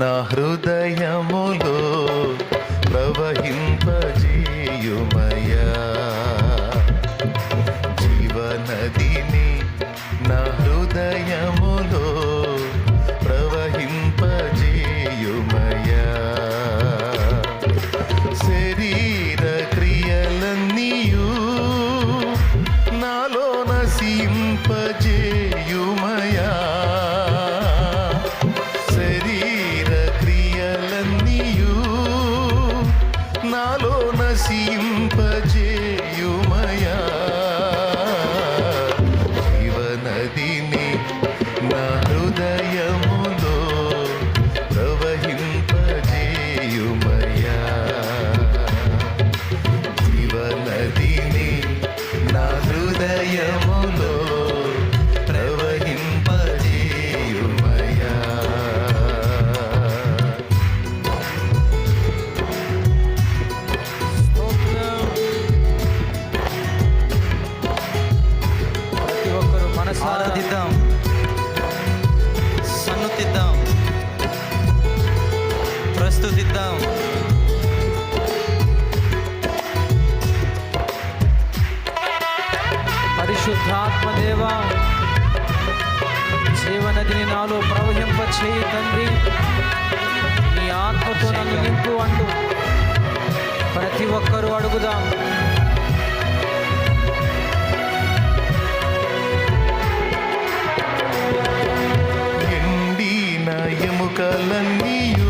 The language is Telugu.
నా హృదయములో ప్రవహింపజే నశింపజేయుమయా? ఆరాధిద్దాం. సన్నుతిద్దాం. ప్రస్తుతిద్దాం. పరిశుద్ధాత్మదేవ జీవనదిని నాలో ప్రవహింప చేయి తండ్రి. నీ ఆత్మతో నన్ను నింపు అంటూ ప్రతి ఒక్కరూ అడుగుదాం. ಕಲಲ್ಲಿಯು